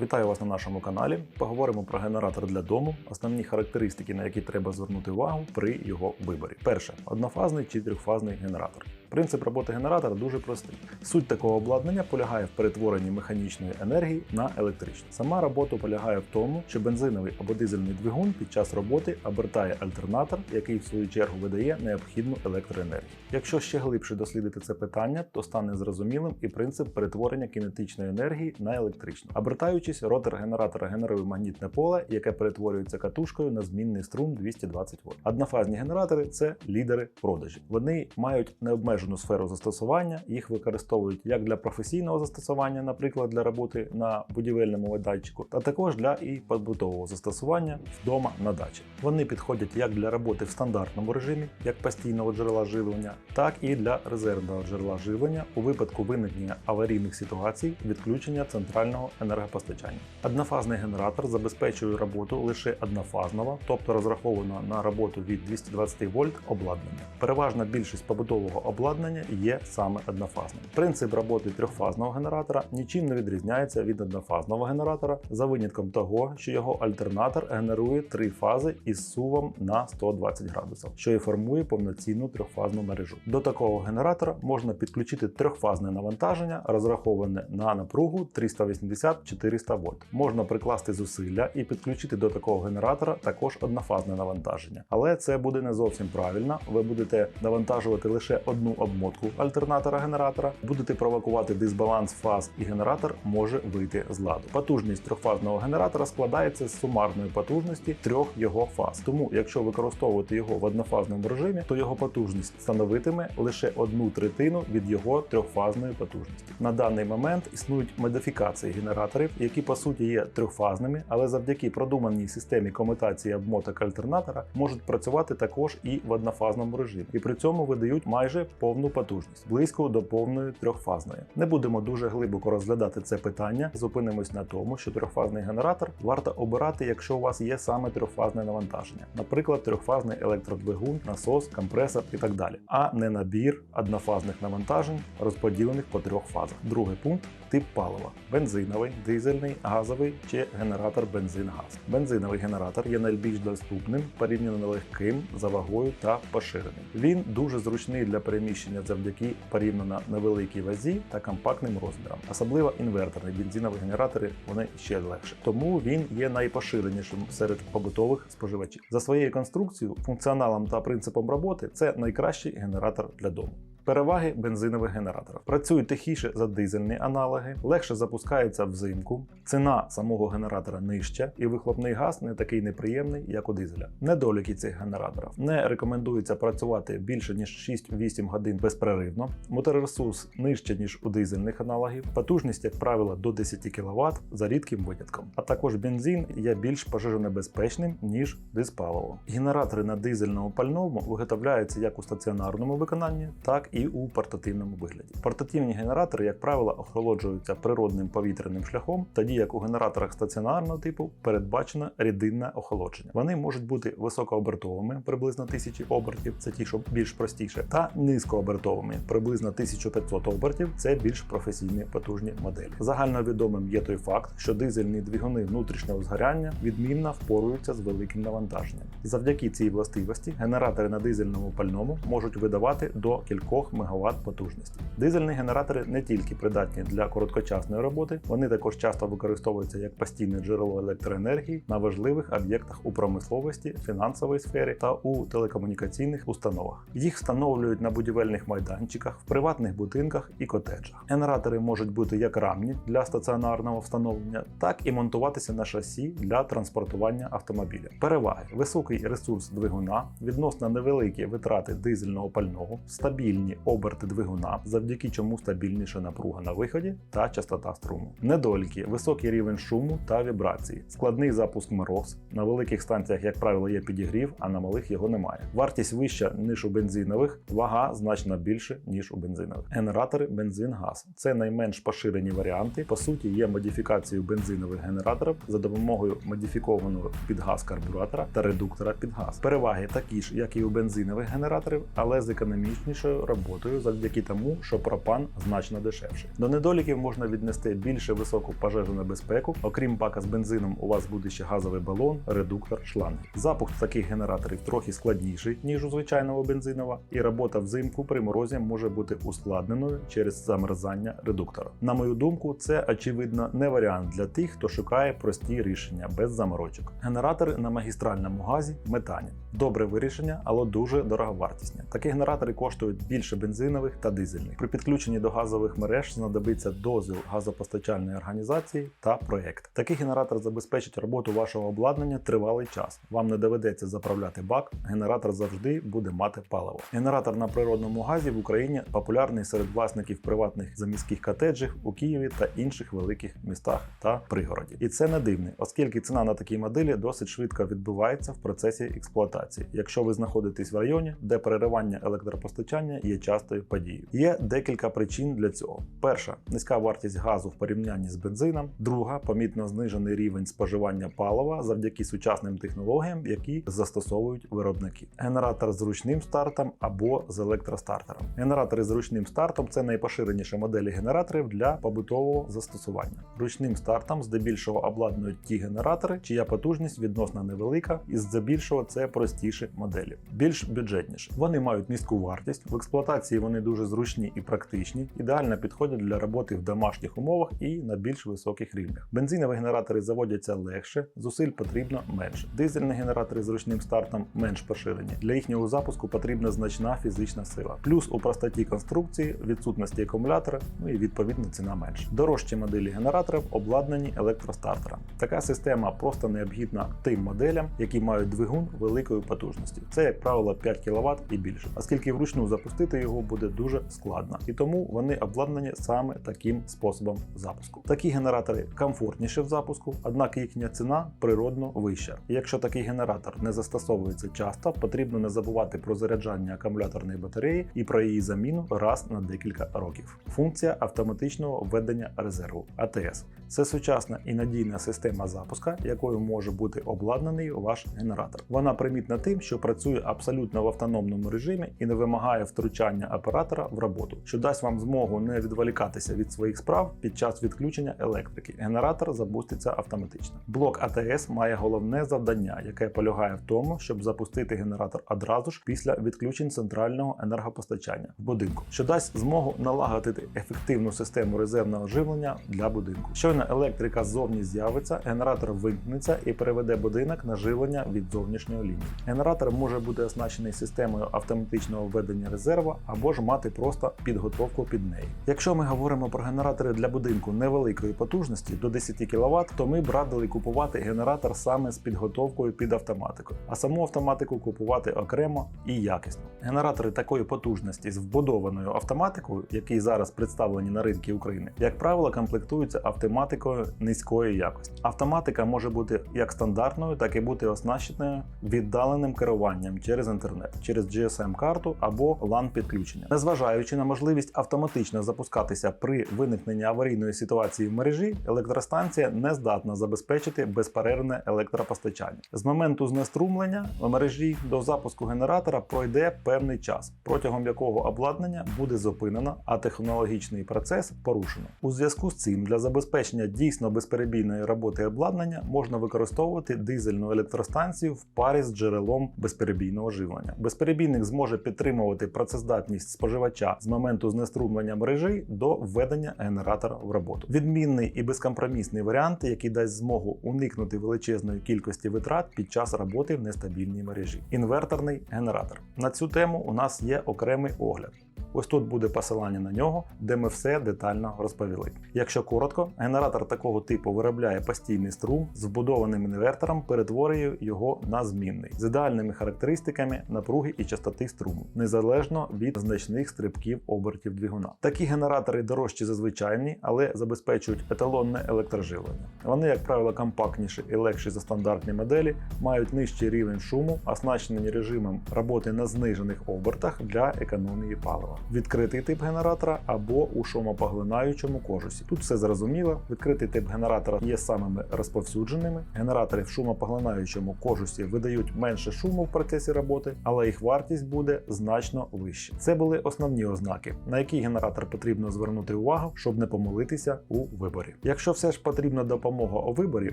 Вітаю вас на нашому каналі. Поговоримо про генератор для дому, основні характеристики, на які треба звернути увагу при його виборі. Перше однофазний чи трьохфазний генератор. Принцип роботи генератора дуже простий. Суть такого обладнання полягає в перетворенні механічної енергії на електричну. Сама робота полягає в тому, що бензиновий або дизельний двигун під час роботи обертає альтернатор, який в свою чергу видає необхідну електроенергію. Якщо ще глибше дослідити це питання, то стане зрозумілим і принцип перетворення кінетичної енергії на електричну. Обертаючись, ротор генератора генерує магнітне поле, яке перетворюється катушкою на змінний струм 220 вольт. Однофазні генератори це лідери продажів. Вони мають необмежену сферу застосування, їх використовують як для професійного застосування, наприклад, для роботи на будівельному майданчику, та також для і побутового застосування вдома на дачі. Вони підходять як для роботи в стандартному режимі, як постійного джерела живлення, так і для резервного джерела живлення у випадку виникнення аварійних ситуацій відключення центрального енергопостачання. Однофазний генератор забезпечує роботу лише однофазного, тобто розраховано на роботу від 220 вольт обладнання. Переважна більшість побутового обладнання є саме однофазним. Принцип роботи трьохфазного генератора нічим не відрізняється від однофазного генератора за винятком того, що його альтернатор генерує три фази із сувом на 120 градусів, що і формує повноцінну трьохфазну мережу. До такого генератора можна підключити трьохфазне навантаження, розраховане на напругу 380-400 вольт. Можна прикласти зусилля і підключити до такого генератора також однофазне навантаження, але це буде не зовсім правильно. Ви будете навантажувати лише одну обмотку альтернатора генератора, будете провокувати дисбаланс фаз, і генератор може вийти з ладу. Потужність трьохфазного генератора складається з сумарної потужності трьох його фаз. Тому, якщо використовувати його в однофазному режимі, то його потужність становитиме лише одну третину від його трьохфазної потужності. На даний момент існують модифікації генераторів, які по суті є трьохфазними, але завдяки продуманій системі комутації обмоток альтернатора можуть працювати також і в однофазному режимі, і при цьому видають майже повну потужність, близько до повної трьохфазної. Не будемо дуже глибоко розглядати це питання. Зупинимось на тому, що трьохфазний генератор варто обирати, якщо у вас є саме трьохфазне навантаження, наприклад, трьохфазний електродвигун, насос, компресор і так далі, а не набір однофазних навантажень, розподілених по трьох фазах. Другий пункт тип палива: бензиновий, дизельний, газовий чи генератор бензин-газ. Бензиновий генератор є найбільш доступним, порівняно легким за вагою та поширеним. Він дуже зручний для переміщення завдяки порівняно невеликій вазі та компактним розмірам. Особливо інверторні бензинові генератори вони ще легше. Тому він є найпоширенішим серед побутових споживачів. За своєю конструкцією, функціоналом та принципом роботи це найкращий генератор для дому. Переваги бензинових генераторів працюють тихіше за дизельні аналоги, легше запускаються взимку. Ціна самого генератора нижча, і вихлопний газ не такий неприємний, як у дизеля. Недоліки цих генераторів не рекомендується працювати більше ніж 6-8 годин безперервно. Моторесурс нижче ніж у дизельних аналогів. Потужність, як правило, до 10 кВт за рідким винятком. А також бензин є більш пожежонебезпечним ніж диспаливо. Генератори на дизельному пальному виготовляються як у стаціонарному виконанні, так і у портативному вигляді. Портативні генератори, як правило, охолоджуються природним повітряним шляхом, тоді як у генераторах стаціонарного типу передбачено рідинне охолодження. Вони можуть бути високообертовими, приблизно 1000 обертів, це ті, що більш простіше, та низькообертовими, приблизно 1500 обертів, це більш професійні потужні моделі. Загальновідомим є той факт, що дизельні двигуни внутрішнього згоряння відмінно впоруються з великим навантаженням. Завдяки цій властивості генератори на дизельному пальному можуть видавати до кількох мегаватт потужності. Дизельні генератори не тільки придатні для короткочасної роботи, вони також часто використовуються як постійне джерело електроенергії на важливих об'єктах у промисловості, фінансовій сфері та у телекомунікаційних установах. Їх встановлюють на будівельних майданчиках, в приватних будинках і котеджах. Генератори можуть бути як рамні для стаціонарного встановлення, так і монтуватися на шасі для транспортування автомобіля. Переваги: високий ресурс двигуна, відносно невеликі витрати дизельного пального, стабільні оберти двигуна, завдяки чому стабільніша напруга на виході та частота струму. Недоліки: високий рівень шуму та вібрації, складний запуск мороз. На великих станціях, як правило, є підігрів, а на малих його немає. Вартість вища ніж у бензинових, вага значно більше ніж у бензинових. Генератори бензин-газ це найменш поширені варіанти. По суті, є модифікацією бензинових генераторів за допомогою модифікованого під газ карбюратора та редуктора під газ. Переваги такі ж, як і у бензинових генераторів, але з економічнішою роботою роботою завдяки тому, що пропан значно дешевший. До недоліків можна віднести більше високу пожежну небезпеку. Окрім бака з бензином, у вас буде ще газовий балон, редуктор, шланги. Запуск таких генераторів трохи складніший ніж у звичайного бензинова, і робота взимку при морозі може бути ускладненою через замерзання редуктора. На мою думку, це очевидно не варіант для тих, хто шукає прості рішення без заморочок. Генератори на магістральному газі метані. Добре вирішення, але дуже дороговартісні. Такі генератори коштують більше бензинових та дизельних. При підключенні до газових мереж знадобиться дозвіл газопостачальної організації та проєкт. Такий генератор забезпечить роботу вашого обладнання тривалий час. Вам не доведеться заправляти бак, генератор завжди буде мати паливо. Генератор на природному газі в Україні популярний серед власників приватних заміських котеджів у Києві та інших великих містах та пригороді. І це не дивне, оскільки ціна на такі моделі досить швидко відбувається в процесі експлуатації, якщо ви знаходитесь в районі, де переривання електропостачання є частою подією. Є декілька причин для цього: перша низька вартість газу в порівнянні з бензином, друга помітно знижений рівень споживання палива завдяки сучасним технологіям, які застосовують виробники. Генератор з ручним стартом або з електростартером. Генератори з ручним стартом це найпоширеніші моделі генераторів для побутового застосування. Ручним стартом здебільшого обладнують ті генератори, чия потужність відносно невелика, і здебільшого це простіші моделі, більш бюджетніші. Вони мають низьку вартість, в експлуатації вони дуже зручні і практичні, ідеально підходять для роботи в домашніх умовах і на більш високих рівнях. Бензинові генератори заводяться легше, зусиль потрібно менше. Дизельні генератори з ручним стартом менш поширені. Для їхнього запуску потрібна значна фізична сила. Плюс у простоті конструкції, відсутності акумулятора, ну і відповідно ціна менше. Дорожчі моделі генераторів обладнані електростартером. Така система просто необхідна тим моделям, які мають двигун великої потужності. Це, як правило, 5 кВт і більше, оскільки вручну запустити його буде дуже складно, і тому вони обладнані саме таким способом запуску. Такі генератори комфортніші в запуску, однак їхня ціна природно вища. Якщо такий генератор не застосовується часто, потрібно не забувати про заряджання акумуляторної батареї і про її заміну раз на декілька років. Функція автоматичного введення резерву АТС. Це сучасна і надійна система запуска, якою може бути обладнаний ваш генератор. Вона примітна тим, що працює абсолютно в автономному режимі і не вимагає втручання оператора в роботу, що дасть вам змогу не відволікатися від своїх справ під час відключення електрики. Генератор запуститься автоматично. Блок АТС має головне завдання, яке полягає в тому, щоб запустити генератор одразу ж після відключень центрального енергопостачання в будинку, що дасть змогу налагодити ефективну систему резервного живлення для будинку. Щойно електрика ззовні з'явиться, генератор вимкнеться і переведе будинок на живлення від зовнішньої лінії. Генератор може бути оснащений системою автоматичного введення резерва або ж мати просто підготовку під неї. Якщо ми говоримо про генератори для будинку невеликої потужності до 10 кВт, то ми б радили купувати генератор саме з підготовкою під автоматику, а саму автоматику купувати окремо і якісно. Генератори такої потужності з вбудованою автоматикою, які зараз представлені на ринку України, як правило, комплектуються автоматикою низької якості. Автоматика може бути як стандартною, так і бути оснащеною віддаленим керуванням через інтернет, через GSM-карту або LAN підключення. Незважаючи на можливість автоматично запускатися при виникненні аварійної ситуації в мережі, електростанція не здатна забезпечити безперервне електропостачання. З моменту знеструмлення в мережі до запуску генератора пройде певний час, протягом якого обладнання буде зупинено, а технологічний процес порушено. У зв'язку з цим для забезпечення дійсно безперебійної роботи обладнання можна використовувати дизельну електростанцію в парі з джерелом безперебійного живлення. Безперебійник зможе підтримувати працездатність споживача з моменту знеструмлення мережі до введення генератора в роботу. Відмінний і безкомпромісний варіант, який дасть змогу уникнути величезної кількості витрат під час роботи в нестабільній мережі. Інверторний генератор. На цю тему у нас є окремий огляд. Ось тут буде посилання на нього, де ми все детально розповіли. Якщо коротко, генератор такого типу виробляє постійний струм з вбудованим інвертором, перетворює його на змінний з ідеальними характеристиками напруги і частоти струму, незалежно від значних стрибків обертів двигуна. Такі генератори дорожчі за звичайні, але забезпечують еталонне електроживлення. Вони, як правило, компактніші і легші за стандартні моделі, мають нижчий рівень шуму, оснащені режимом роботи на знижених обертах для економії палива. Відкритий тип генератора або у шумопоглинаючому кожусі. Тут все зрозуміло. Відкритий тип генератора є самими розповсюдженими. Генератори в шумопоглинаючому кожусі видають менше шуму в процесі роботи, але їх вартість буде значно вища. Це були основні ознаки, на які генератор потрібно звернути увагу, щоб не помилитися у виборі. Якщо все ж потрібна допомога у виборі,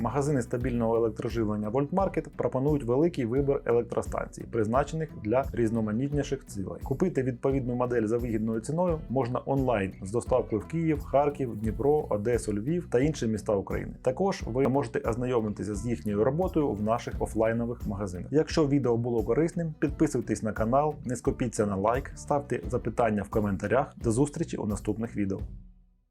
магазини стабільного електроживлення Voltmarket пропонують великий вибір електростанцій, призначених для різноманітніших цілей. Купити відповідну модель за вигідною ціною можна онлайн з доставкою в Київ, Харків, Дніпро, Одесу, Львів та інші міста України. Також ви можете ознайомитися з їхньою роботою в наших офлайнових магазинах. Якщо відео було корисним, підписуйтесь на канал, не скупіться на лайк, ставте запитання в коментарях. До зустрічі у наступних відео.